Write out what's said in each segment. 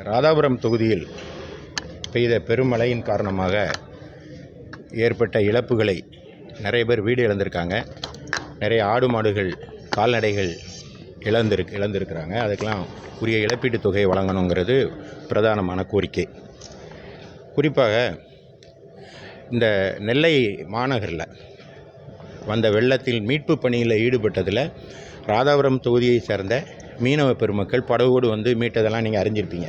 ராதாபுரம் தொகுதியில் பெய்த பெருமழையின் காரணமாக ஏற்பட்ட இழப்புகளை நிறைய பேர் வீடு இழந்திருக்காங்க. நிறைய ஆடு மாடுகள் கால்நடைகள் இழந்திருக்கு இழந்திருக்கிறாங்க. அதுக்கெல்லாம் உரிய இழப்பீட்டுத் தொகை வழங்கணுங்கிறது பிரதானமான கோரிக்கை. குறிப்பாக இந்த நெல்லை மாநகரில் வந்த வெள்ளத்தில் மீட்பு பணியில் ஈடுபட்டதில் ராதாபுரம் தொகுதியை சேர்ந்த மீனவ பெருமக்கள் படகோடு வந்து மீட்டதெல்லாம் நீங்கள் அறிஞ்சிருப்பீங்க.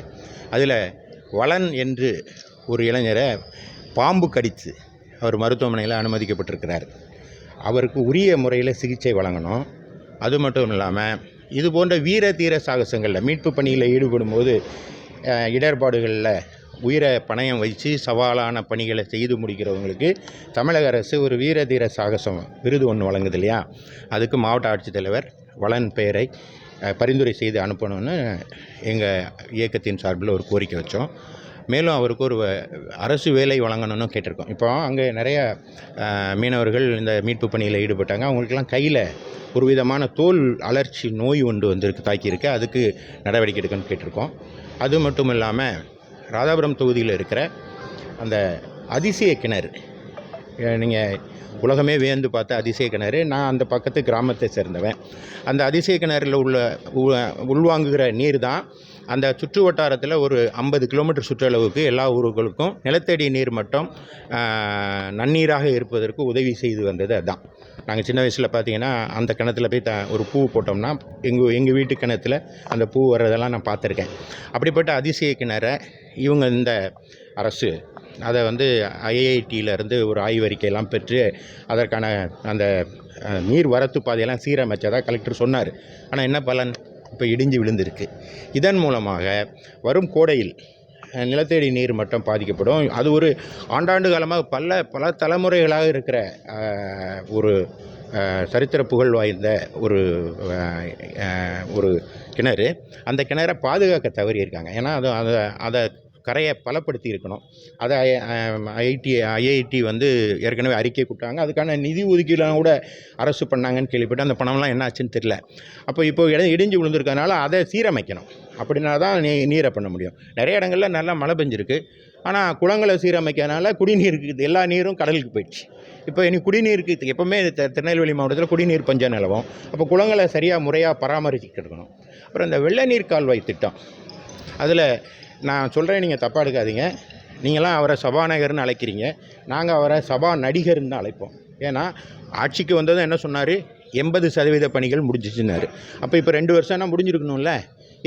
அதில் வளன் என்று ஒரு இளைஞரை பாம்பு கடித்து அவர் மருத்துவமனையில் அனுமதிக்கப்பட்டிருக்கிறார். அவருக்கு உரிய முறையில் சிகிச்சை வழங்கணும். அது மட்டும் இல்லாமல் இது போன்ற வீர தீர சாகசங்களில் மீட்பு பணியில் ஈடுபடும்போது போது இடர்பாடுகளில் உயிரை பணயம் வச்சு சவாலான பணிகளை செய்து முடிக்கிறவங்களுக்கு தமிழக அரசு ஒரு வீர தீர சாகசம் விருது ஒன்று வழங்குது இல்லையா? அதுக்கு மாவட்ட ஆட்சித்தலைவர் வளன் பெயரை பரிந்துரை செய்து அனுப்பணும்னு எங்கள் இயக்கத்தின் சார்பில் ஒரு கோரிக்கை வச்சோம். மேலும் அவருக்கு ஒரு வ- அரசு வேலை வழங்கணும்னு கேட்டிருக்கோம். இப்போ அங்கே நிறைய மீனவர்கள் இந்த மீட்பு பணியில் ஈடுபட்டாங்க. அவங்களுக்கெல்லாம் கையில் ஒரு விதமான தோல் அலர்ச்சி நோய் ஒன்று வந்திருக்கு தாக்கியிருக்கு. அதுக்கு நடவடிக்கை எடுக்கணும்னு கேட்டிருக்கோம். அது மட்டும் இல்லாமல் ராதாபுரம் தொகுதியில் இருக்கிற அந்த அதிசய கிணறு நீங்கள் உலகமே வியந்து பார்த்த அதிசய கிணறு. நான் அந்த பக்கத்து கிராமத்தை சேர்ந்தவன். அந்த அதிசய கிணறுல உள்ள உ- உள்வாங்குகிற நீர் தான் அந்த சுற்று வட்டாரத்தில் ஒரு ஐம்பது கிலோமீட்டர் சுற்றளவுக்கு எல்லா ஊர்களுக்கும் நிலத்தடி நீர் மட்டம் நன்னீராக இருப்பதற்கு உதவி செய்து வந்தது அதுதான் நாங்கள் சின்ன வயசில் பார்த்தீங்கன்னா அந்த கிணத்துல போய் த ஒரு பூ போட்டோம்னா எங்கள் எங்கள் வீட்டு கிணத்துல அந்த பூ வர்றதெல்லாம் நான் பார்த்துருக்கேன் அப்படிப்பட்ட அதிசய கிணறை இவங்க இந்த அரசு அதை வந்து ஐஐடியிலேருந்து ஒரு ஆய்வறிக்கையெல்லாம் பெற்று அதற்கான அந்த நீர் வரத்து பாதையெல்லாம் சீரமைச்சதாக கலெக்டர் சொன்னார். ஆனால் என்ன பலன்? இப்போ இடிஞ்சு விழுந்திருக்கு. இதன் மூலமாக வரும் கோடையில் நிலத்தடி நீர் மட்டம் பாதிக்கப்படும். அது ஒரு ஆண்டாண்டு காலமாக பல பல தலைமுறைகளாக இருக்கிற ஒரு சரித்திர புகழ் வாய்ந்த ஒரு ஒரு கிணறு. அந்த கிணறை பாதுகாக்க தவறியிருக்காங்க. ஏன்னா அது அதை அதை கரையை பலப்படுத்தி இருக்கணும் அதை ஐஐடி ஐஐடி வந்து ஏற்கனவே அறிக்கை கொடுத்தாங்க. அதுக்கான நிதி ஒதுக்கீடுலாம் கூட அரசு பண்ணாங்கன்னு கேள்விப்பட்டு அந்த பணம்லாம் என்ன ஆச்சுன்னு தெரியல. அப்போ இப்போ இடம் இடிஞ்சு விழுந்திருக்கனால அதை சீரமைக்கணும். அப்படின்னா தான் நீ நீரை பண்ண முடியும். நிறைய இடங்களில் நல்லா மழை பெஞ்சிருக்கு. ஆனால் குளங்களை சீரமைக்கிறனால குடிநீருக்கு எல்லா நீரும் கடலுக்கு போயிடுச்சு. இப்போ இனி குடிநீருக்கு எப்போவுமே திருநெல்வேலி மாவட்டத்தில் குடிநீர் பஞ்சம் நிலவும். அப்போ குளங்களை சரியாக முறையாக பராமரிச்சுக்கிட்டு இருக்கணும். அப்புறம் இந்த வெள்ள நீர் கால்வாய் திட்டம். அதில் நான் சொல்கிறேன் நீங்கள் தப்பாக எடுக்காதீங்க. நீங்களாம் அவரை சபாநாயகர்னு அழைக்கிறீங்க. நாங்கள் அவரை சபா நடிகர்னு தான் அழைப்போம். ஏன்னா ஆட்சிக்கு வந்ததும் என்ன சொன்னார்? எண்பது சதவீத பணிகள் முடிஞ்சிச்சுனாரு அப்போ இப்போ ரெண்டு வருஷம்னா முடிஞ்சிருக்கணும்ல?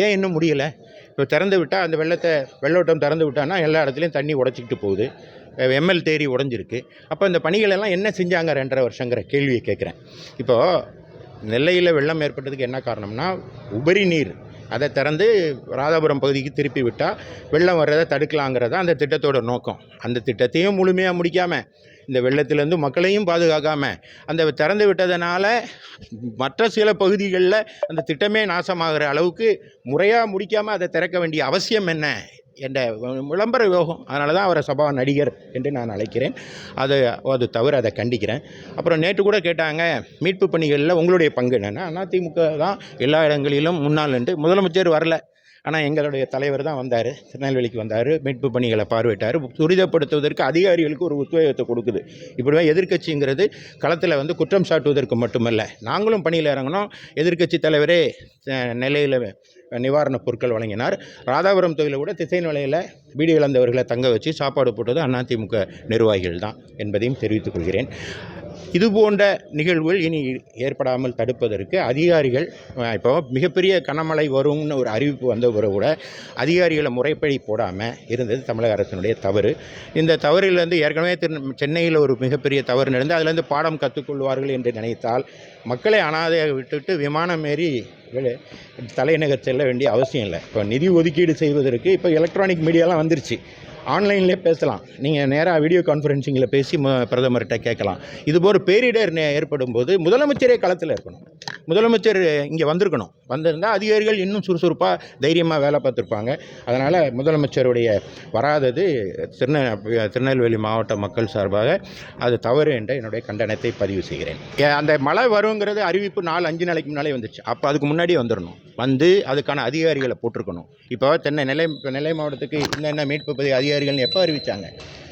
ஏன் இன்னும் முடியலை? இப்போ திறந்து விட்டால் அந்த வெள்ளத்தை வெள்ளோட்டம் திறந்து விட்டான்னா எல்லா இடத்துலையும் தண்ணி உடச்சிக்கிட்டு போகுது. எம்எல் தேரி உடஞ்சிருக்கு. அப்போ இந்த பணிகள் எல்லாம் என்ன செஞ்சாங்க ரெண்டரை வருஷங்கிற கேள்வியை கேட்குறேன். இப்போது நெல்லையில் வெள்ளம் ஏற்பட்டதுக்கு என்ன காரணம்னா உபரி நீர். அதை திறந்து ராதாபுரம் பகுதிக்கு திருப்பி விட்டால் வெள்ளம் வர்றதை தடுக்கலாங்கிறது தான் அந்த திட்டத்தோட நோக்கம். அந்த திட்டத்தையும் முழுமையாக முடிக்காமல் இந்த வெள்ளத்திலேருந்து மக்களையும் பாதுகாக்காமல் அந்த திறந்து விட்டதனால மற்ற சில பகுதிகளில் அந்த திட்டமே நாசமாகிற அளவுக்கு முறையாக முடிக்காமல் அதை திறக்க வேண்டிய அவசியம் என்ன? என்ற விளம்பர யோகம். அதனால தான் அவரை சபா நடிகர் என்று நான் அழைக்கிறேன். அது அது தவிர அதை கண்டிக்கிறேன். அப்புறம் நேற்று கூட கேட்டாங்க மீட்பு பணிகளில் உங்களுடைய பங்கு என்னென்னா? அதிமுக தான் எல்லா இடங்களிலும் முன்னாள் நின்று முதலமைச்சர் வரல. ஆனால் எங்களுடைய தலைவர் தான் வந்தார். திருநெல்வேலிக்கு வந்தார். மீட்பு பணிகளை பார்வையிட்டார். துரிதப்படுத்துவதற்கு அதிகாரிகளுக்கு ஒரு உத்வேகத்தை கொடுக்குது. இப்படிவே எதிர்க்கட்சிங்கிறது களத்தில் வந்து குற்றம் சாட்டுவதற்கு மட்டுமல்ல. நாங்களும் பணியில் இறங்கணும். எதிர்க்கட்சி தலைவரே நிலையில் நிவாரணப் பொருட்கள் வழங்கினார். ராதாபுரம் தொகுதியில் கூட திசை நிலையில் வீடு இழந்தவர்களை தங்க வச்சு சாப்பாடு போட்டது அதிமுக நிர்வாகிகள் தான் என்பதையும் தெரிவித்துக் கொள்கிறேன். இதுபோன்ற நிகழ்வுகள் இனி ஏற்படாமல் தடுப்பதற்கு அதிகாரிகள் இப்போ மிகப்பெரிய கனமழை வரும்னு ஒரு அறிவிப்பு வந்த பிறகு கூட அதிகாரிகளை முறைப்படி போடாமல் இருந்தது தமிழக அரசினுடைய தவறு. இந்த தவறிலிருந்து ஏற்கனவே திரு சென்னையில் ஒரு மிகப்பெரிய தவறு நடந்து அதிலிருந்து பாடம் கற்றுக்கொள்வார்கள் என்று நினைத்தால் மக்களை அனாதையாக விட்டுட்டு விமானம் ஏறி தலைநகர் செல்ல வேண்டிய அவசியம் இல்லை. இப்போ நிதி ஒதுக்கீடு செய்வதற்கு இப்போ எலக்ட்ரானிக் மீடியாலாம் வந்துருச்சு. ஆன்லைன்லேயே பேசலாம். நீங்கள் நேராக வீடியோ கான்ஃபரன்சிங்கில் பேசி ம பிரதமர்கிட்ட கேட்கலாம். இதுபோல் பேரிடர் ஏற்படும் போது முதலமைச்சரே களத்தில் இருக்கணும். முதலமைச்சர் இங்கே வந்திருக்கணும். வந்திருந்தால் அதிகாரிகள் இன்னும் சுறுசுறுப்பாக தைரியமாக வேலை பார்த்துருப்பாங்க. அதனால் முதலமைச்சருடைய வராதது திருநெ திருநெல்வேலி மாவட்ட மக்கள் சார்பாக அது தவறு என்ற என்னுடைய கண்டனத்தை பதிவு செய்கிறேன். அந்த மழை வருங்கிறது அறிவிப்பு நாலு அஞ்சு நாளைக்கு முன்னாலே வந்துச்சு. அப்போ அதுக்கு முன்னாடியே வந்துடணும் வந்து அதுக்கான அதிகாரிகளை போட்டிருக்கணும். இப்போ தென்னை நெல்லை நெல்லை மாவட்டத்துக்கு என்னென்ன மீட்பு பதிவு அதிகாரிகள்னு எப்போ அறிவித்தாங்க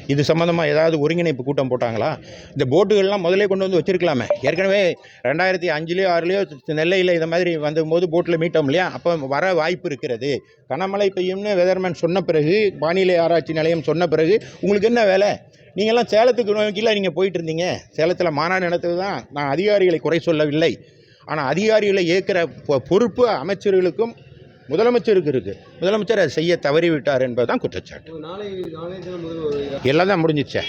இது சம்மந்தமாக ஏதாவது ஒருங்கிணைப்பு கூட்டம் போட்டாங்களா? இந்த போட்டுகள்லாம் முதலே கொண்டு வந்து வச்சிருக்கலாமே. ஏற்கனவே ரெண்டாயிரத்தி அஞ்சுலேயோ ஆறுலேயோ நெல்லையில் இந்த மாதிரி வந்தபோது போட்டில் மீட்டோம் இல்லையா? அப்போ வர வாய்ப்பு இருக்கிறது. கனமழை பெய்யும்னு வெதர்மேன் சொன்ன பிறகு வானிலை ஆராய்ச்சி நிலையம் சொன்ன பிறகு உங்களுக்கு என்ன வேலை? நீங்கள்லாம் சேலத்துக்கு நோக்கில நீங்கள் போயிட்டு இருந்தீங்க சேலத்தில் மாநாடு நடத்துவது தான் நான் அதிகாரிகளை குறை சொல்லவில்லை. ஆனால் அதிகாரிகளை இயக்கிற பொ- பொறுப்பு அமைச்சர்களுக்கும் முதலமைச்சருக்கு இருக்குது முதலமைச்சர் அதை செய்ய தவறிவிட்டார் என்பது தான் குற்றச்சாட்டு எல்லாம் தான் முடிஞ்சிச்சே.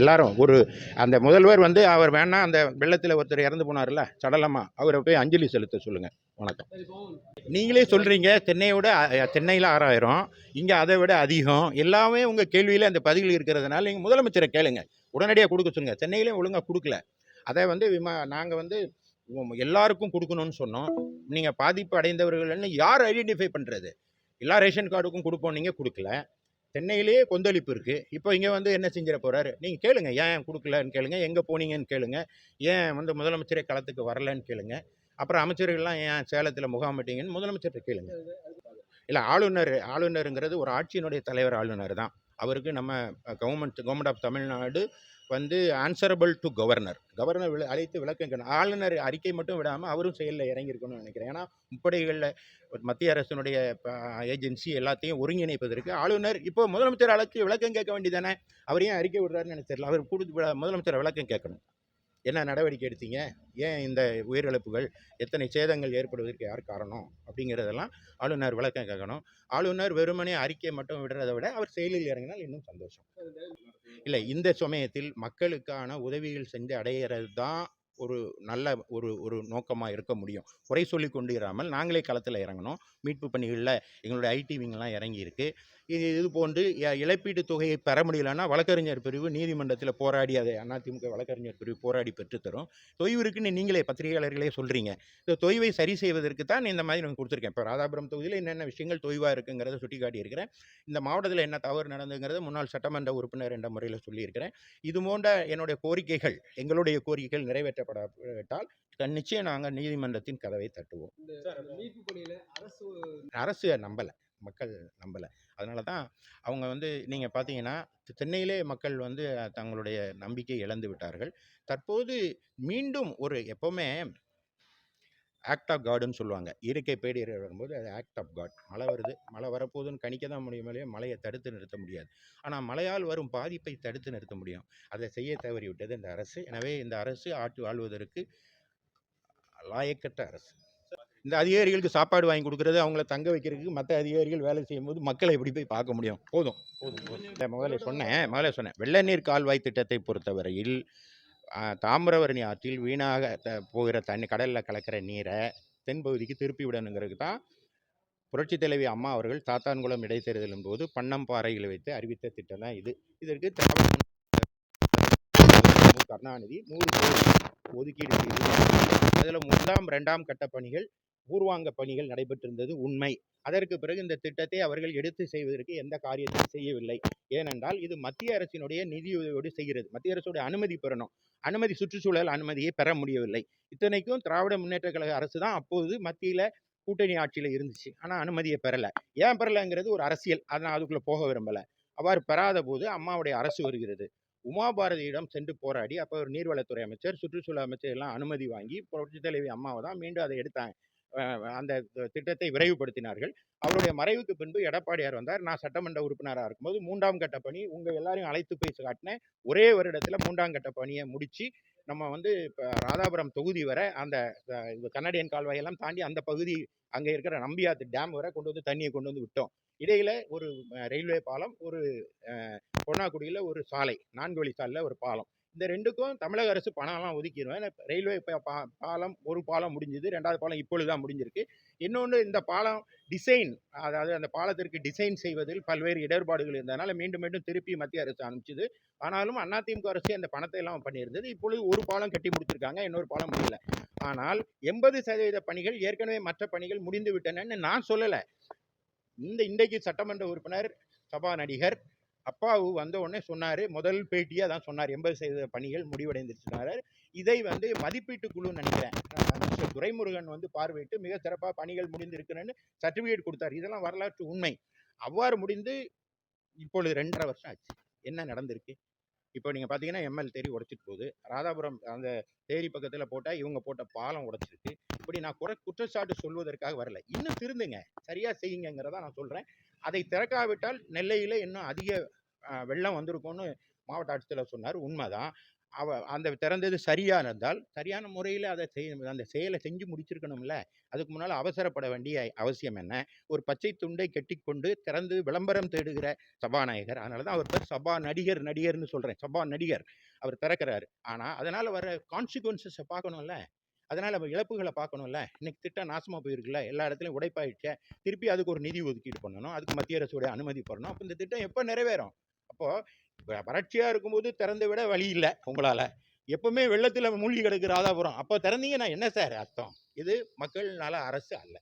எல்லாரும் ஒரு அந்த முதல்வர் வந்து அவர் வேணா அந்த வெள்ளத்தில் ஒருத்தர் இறந்து போனார்ல சடலமா அவரை போய் அஞ்சலி செலுத்த சொல்லுங்கள் வணக்கம். நீங்களே சொல்கிறீங்க சென்னையோட சென்னையில் ஆறாயிரம் இங்கே அதை விட அதிகம். எல்லாமே உங்கள் கேள்வியில் அந்த பதில் இருக்கிறதுனால நீங்கள் முதலமைச்சரை கேளுங்க. உடனடியாக கொடுக்க சொல்லுங்க. சென்னையிலையும் ஒழுங்காக கொடுக்கல. அதை வந்து விமா நாங்கள் வந்து எல்லாருக்கும் கொடுக்கணும்னு சொன்னோம். நீங்கள் பாதிப்பு அடைந்தவர்கள்னு யார் ஐடென்டிஃபை பண்ணுறது எல்லா ரேஷன் கார்டுக்கும் கொடுப்போம் நீங்கள் கொடுக்கல. சென்னையிலேயே கொந்தளிப்பு இருக்குது இப்போ இங்கே வந்து என்ன செஞ்சிட போகிறாரு நீங்கள் கேளுங்க. ஏன் கொடுக்கலன்னு கேளுங்க. எங்கே போனீங்கன்னு கேளுங்க. ஏன் வந்து முதலமைச்சரே களத்துக்கு வரலன்னு கேளுங்க. அப்புறம் அமைச்சர்கள்லாம் ஏன் சேலத்தில் முகாமிட்டீங்கன்னு முதலமைச்சர்கிட்ட கேளுங்க. இல்லை ஆளுநர் ஆளுநருங்கிறது ஒரு ஆட்சியினுடைய தலைவர் ஆளுநர் தான். அவருக்கு நம்ம கவர்மெண்ட் கவர்மெண்ட் ஆஃப் தமிழ்நாடு வந்து ஆன்சரபிள் டு கவர்னர் கவர்னர் விள அழைத்து விளக்கம் கேட்கணும் ஆளுநர் அறிக்கை மட்டும் விடாமல் அவரும் செயலில் இறங்கியிருக்கணும்னு நினைக்கிறேன். ஏன்னா முப்படைகளில் மத்திய அரசினுடைய ஏஜென்சி எல்லாத்தையும் ஒருங்கிணைப்பதற்கு ஆளுநர் இப்போ முதலமைச்சர் அழைச்சி விளக்கம் கேட்க வேண்டியதானே அவர் ஏன் அறிக்கை விடுறாருன்னு எனக்கு தெரியல. அவர் கூடுதல் முதலமைச்சர் விளக்கம் கேட்கணும். என்ன நடவடிக்கை எடுத்தீங்க? ஏன் இந்த உயிரிழப்புகள்? எத்தனை சேதங்கள் ஏற்படுவதற்கு யார் காரணம்? அப்படிங்கிறதெல்லாம் ஆளுநர் விளக்கம் கேட்கணும். ஆளுநர் வெறுமனே அறிக்கை மட்டும் விடுறதை விட அவர் செயலில் இறங்கினால் இன்னும் சந்தோஷம். இல்லை இந்த சமயத்தில் மக்களுக்கான உதவிகள் செஞ்சு அடையிறது தான் ஒரு நல்ல ஒரு ஒரு நோக்கமாக இருக்க முடியும். குறை சொல்லி கொண்டு இராமல் நாங்களே களத்தில் இறங்கணும். மீட்பு பணிகளில் எங்களுடைய ஐடி விங்லாம் இறங்கியிருக்கு. இது இது போன்று இழப்பீட்டு தொகையை பெற முடியலன்னா வழக்கறிஞர் பிரிவு நீதிமன்றத்தில் போராடி அதை அதிமுக வழக்கறிஞர் பிரிவு போராடி பெற்றுத்தரும் தொய்வு இருக்குன்னு நீங்களே பத்திரிகையாளர்களே சொல்கிறீங்க இந்த தொய்வை சரி செய்வதற்கு தான் இந்த மாதிரி நான் கொடுத்துருக்கேன். இப்போ ராதாபுரம் தொகுதியில் என்னென்ன விஷயங்கள் தொய்வாக இருக்குங்கிறத சுட்டி காட்டியிருக்கிறேன் இந்த மாவட்டத்தில் என்ன தவறு நடந்துங்கிறத முன்னாள் சட்டமன்ற உறுப்பினர் என்ற முறையில் சொல்லியிருக்கிறேன். இது போன்ற என்னுடைய கோரிக்கைகள் எங்களுடைய கோரிக்கைகள் நிறைவேற்றப்படாவிட்டால் நிச்சயம் நாங்கள் நீதிமன்றத்தின் கதவை தட்டுவோம். அரசு அரசு நம்பலை. மக்கள் நம்பலை. அதனால தான் அவங்க வந்து நீங்கள் பார்த்தீங்கன்னா சென்னையிலே மக்கள் வந்து தங்களுடைய நம்பிக்கை இழந்து விட்டார்கள். தற்போது மீண்டும் ஒரு எப்போவுமே ஆக்ட் ஆஃப் காடுன்னு சொல்லுவாங்க. இயற்கை பேரிடர் வரும்போது அது ஆக்ட் ஆஃப் காட் மழை வருது மழை வரப்போகுதுன்னு கணிக்க தான் முடியுமே மழையை தடுத்து நிறுத்த முடியாது. ஆனால் மழையால் வரும் பாதிப்பை தடுத்து நிறுத்த முடியும். அதை செய்ய தவறிவிட்டது இந்த அரசு. எனவே இந்த அரசு ஆட்சி ஆள்வதற்கு லாயக்கற்ற அரசு. இந்த அதிகாரிகளுக்கு சாப்பாடு வாங்கி கொடுக்கறது அவங்கள தங்க வைக்கிறதுக்கு மற்ற அதிகாரிகள் வேலை செய்யும்போது மக்களை எப்படி போய் பார்க்க முடியும்? போதும். போதும் முதல்ல சொன்னேன் முதல்ல சொன்னேன். வெள்ள நீர் கால்வாய் திட்டத்தை பொறுத்தவரையில் ஆ, தாமிரபரணி ஆற்றில் வீணாக த- போகிற தண்ணி கடலில் கலக்கிற நீரை தென்பகுதிக்கு திருப்பி விடணுங்கிறது தான் புரட்சித் தலைவி அம்மா அவர்கள் சாத்தான்குளம் இடைத்தேர்தலின் போது பன்னம்பாறையில் வைத்து அறிவித்த திட்டம் தான் இது. இதற்கு திராவிட கருணாநிதி நூறு கோடி ஒதுக்கீடு செய்து அதில் முதலாம் ரெண்டாம் கட்ட பணிகள் பூர்வாங்க பணிகள் நடைபெற்றிருந்தது உண்மை. அதற்கு பிறகு இந்த திட்டத்தை அவர்கள் எடுத்து செய்வதற்கு எந்த காரியத்தையும் செய்யவில்லை. ஏனென்றால் இது மத்திய அரசினுடைய நிதியுதவியோடு செய்கிறது. மத்திய அரசுடைய அனுமதி பெறணும். அனுமதி சுற்றுச்சூழல் அனுமதியை பெற முடியவில்லை. இத்தனைக்கும் திராவிட முன்னேற்ற கழக அரசு தான் அப்போது மத்தியில் கூட்டணி ஆட்சியில் இருந்துச்சு. ஆனால் அனுமதியை பெறலை. ஏன் பெறலைங்கிறது ஒரு அரசியல். அதனால் நான் அதுக்குள்ளே போக விரும்பலை. அவ்வாறு பெறாத போது அம்மாவுடைய அரசு வருகிறது. உமா பாரதியிடம் சென்று போராடி அப்போ ஒரு நீர்வளத்துறை அமைச்சர் சுற்றுச்சூழல் அமைச்சர் எல்லாம் அனுமதி வாங்கி புரட்சித் தலைவி அம்மாவை தான் மீண்டும் அதை எடுத்தாங்க. அந்த திட்டத்தை விரைவுபடுத்தினார்கள். அவருடைய மறைவுக்கு பின்பு எடப்பாடியார் வந்தார். நான் சட்டமன்ற உறுப்பினராக இருக்கும்போது மூன்றாம் கட்ட பணி உங்கள் எல்லாரையும் அழைத்து போய் காட்டினேன் ஒரே வருடத்தில் மூன்றாம் கட்ட பணியை முடித்து நம்ம வந்து இப்போ ராதாபுரம் தொகுதி வரை அந்த கன்னடியன் கால்வாயெல்லாம் தாண்டி அந்த பகுதி அங்கே இருக்கிற நம்பியாத்து டேம் வரை கொண்டு வந்து தண்ணியை கொண்டு வந்து விட்டோம். இடையில ஒரு ரயில்வே பாலம் ஒரு பொன்னாக்குடியில் ஒரு சாலை நான்கு வழி சாலையில் ஒரு பாலம். இந்த ரெண்டுக்கும் தமிழக அரசு பணம்லாம் ஒதுக்கிடுவேன் ரயில்வே பா- பாலம் ஒரு பாலம் முடிஞ்சுது ரெண்டாவது பாலம் இப்பொழுது தான் முடிஞ்சிருக்கு. இன்னொன்று இந்த பாலம் டிசைன் அதாவது அந்த பாலத்திற்கு டிசைன் செய்வதில் பல்வேறு இடர்பாடுகள் இருந்ததுனால மீண்டும் மீண்டும் திருப்பி மத்திய அரசு அனுப்பிச்சது. ஆனாலும் அதிமுக அரசு அந்த பணத்தை எல்லாம் பண்ணியிருந்தது. இப்பொழுது ஒரு பாலம் கட்டி முடிச்சிருக்காங்க இன்னொரு பாலம் முடியல. ஆனால் எண்பது சதவீத பணிகள் ஏற்கனவே மற்ற பணிகள் முடிந்து விட்டனன்னு நான் சொல்லலை. இந்த இன்றைக்கு சட்டமன்ற உறுப்பினர் சபாநடிகர் அப்பாவு வந்த உடனே சொன்னார் முதல் பேட்டியாக தான் சொன்னார். எண்பது சதவீத பணிகள் முடிவடைந்துருச்சுனாரு இதை வந்து மதிப்பீட்டு குழு நினைக்கிறேன். மிஸ்டர் துரைமுருகன் வந்து பார்வையிட்டு மிக சிறப்பாக பணிகள் முடிந்திருக்கிறேன்னு சர்டிஃபிகேட் கொடுத்தார். இதெல்லாம் வரலாற்று உண்மை. அவ்வாறு முடிந்து இப்பொழுது ரெண்டரை வருஷம் ஆச்சு. என்ன நடந்திருக்கு? இப்போ நீங்கள் பார்த்தீங்கன்னா எம்எல் தேரி உடைச்சிட்டு போகுது. ராதாபுரம் அந்த தேரி பக்கத்தில் போட்டால் இவங்க போட்ட பாலம் உடைச்சிருக்கு. இப்படி நான் குறை குற்றச்சாட்டு சொல்வதற்காக வரல. இன்னும் திருந்துங்க. சரியாக செய்யுங்கிறதா நான் சொல்கிறேன் அதை திறக்காவிட்டால் நெல்லையில் இன்னும் அதிக வெள்ளம் வந்திருக்கும்னு மாவட்ட ஆட்சித்தலைவர் சொன்னார். உண்மைதான். அவ அந்த திறந்தது சரியாக இருந்தால் சரியான முறையில் அதை செய் அந்த செயலை செஞ்சு முடிச்சிருக்கணும்ல. அதுக்கு முன்னால் அவசரப்பட வேண்டிய அவசியம் என்ன? ஒரு பச்சை துண்டை கெட்டிக்கொண்டு திறந்து விளம்பரம் தேடுகிற சபாநாயகர். அதனால தான் அவர் பேர் சபா நடிகர் நடிகர்னு சொல்கிறேன் சபா நடிகர். அவர் திறக்கிறாரு. ஆனால் அதனால் வர கான்சிக்வன்சஸை பார்க்கணும்ல. அதனால் நம்ம இழப்புகளை பார்க்கணும்ல. இன்னைக்கு திட்டம் நாசமாக போயிருக்குல்ல. எல்லா இடத்துலையும் உடைப்பாயிடுச்சு. திருப்பி அதுக்கு ஒரு நிதி ஒதுக்கீடு பண்ணணும். அதுக்கு மத்திய அரசுடைய அனுமதி பண்ணணும் அப்போ இந்த திட்டம் எப்போ நிறைவேறும்? அப்போது வறட்சியாக இருக்கும்போது திறந்து விட வழி இல்லை உங்களால். எப்பவுமே வெள்ளத்தில் மூழ்கி கிடக்கு ராதாபுரம். அப்போ திறந்தீங்கன்னா என்ன சார் அர்த்தம்? இது மக்கள் நல அரசு அல்ல.